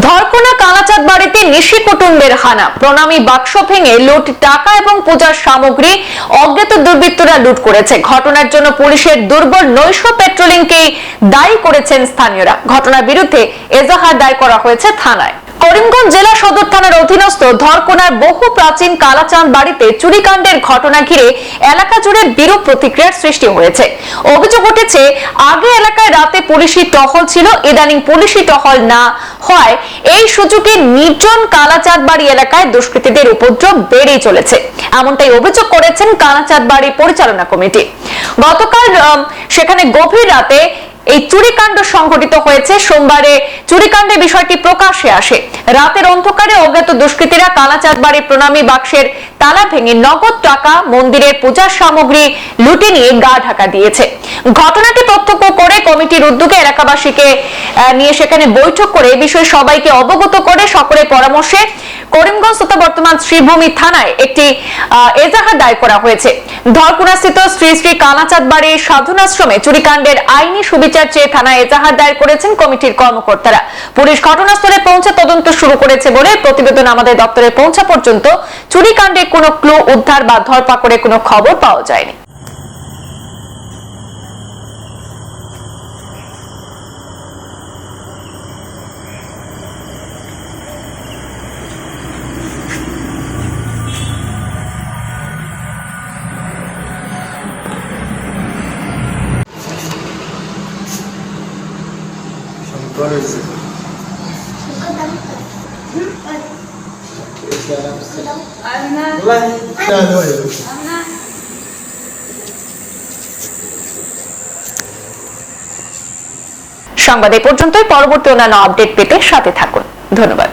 ধরকোনা কালাচাঁদ বাড়িতে নিশি কুটুম্বের হানা। প্রণামী বাক্স ভেঙে লুট, টাকা এবং পূজার সামগ্রী অজ্ঞাত দুর্বৃত্তরা লুট করেছে। ঘটনার জন্য পুলিশের দুর্বল নৈশ পেট্রোলিংকেই দায়ী করেছেন স্থানীয়রা। ঘটনার বিরুদ্ধে এজাহার দায় করা হয়েছে থানায়। করিমগঞ্জ জেলা সদর থানার অধীনস্থ ধরকোনার বহু প্রাচীন কালাচাঁদ বাড়িতে চুরিকাণ্ডের ঘটনা ঘিরে এলাকা জুড়ে বিরূপ প্রতিক্রিয়ার সৃষ্টি হয়েছে। অভিযোগ উঠেছে, আগে এলাকায় রাতে পুলিশি টহল ছিল, ইদানিং পুলিশি টহল না হয়। এই সুযোগে নির্জন কালাচাঁদ বাড়ি এলাকায় দুষ্কৃতীদের উপদ্রব বেড়েই চলেছে। এমনটাই অভিযোগ করেছেন কালাচাঁদ বাড়ি পরিচালনা কমিটি। গতকাল সেখানে গভীর রাতে এই চুরিকাণ্ড সংঘটিত হয়েছে সোমবারে। চুরিকাণ্ডের বিষয়টি প্রকাশ্যে আসে। রাতের অন্ধকারে অজ্ঞাত দুষ্কৃতীরা কালাচাঁদ বাড়ি প্রণামী বাক্সের তালা ভেঙে নগদ টাকা, মন্দিরের পূজার সামগ্রী লুটে নিয়ে গা ঢাকা দিয়েছে। ঘটনাটি প্রত্যক্ষ করে কমিটির উদ্যোগে এলাকাবাসীকে নিয়ে সেখানে বৈঠক করে এই বিষয়ে সবাইকে অবগত করে সকলের পরামর্শে করিমগঞ্জ তথা বর্তমান শ্রীভূমি থানায় একটি এজাহার দায়ের করা হয়েছে। ধরকুনাস্থিত শ্রী শ্রী কানাচাঁদ বাড়ির সাধনাশ্রমে চুরিকাণ্ডের আইনি সুবিচার চেয়ে থানায় এজাহার দায়ের করেছেন কমিটির কর্মকর্তারা। পুলিশ ঘটনাস্থলে পৌঁছে তদন্ত শুরু করেছে বলে প্রতিবেদন আমাদের দপ্তরে পৌঁছা পর্যন্ত চুরিকাণ্ডে কোনো ক্লু উদ্ধার বা ধরপাকড়ে কোনো খবর পাওয়া যায়নি। সংবাদ এ পর্যন্তই পরবর্তী অন্যান্য আপডেট পেতে সাথে থাকুন। ধন্যবাদ।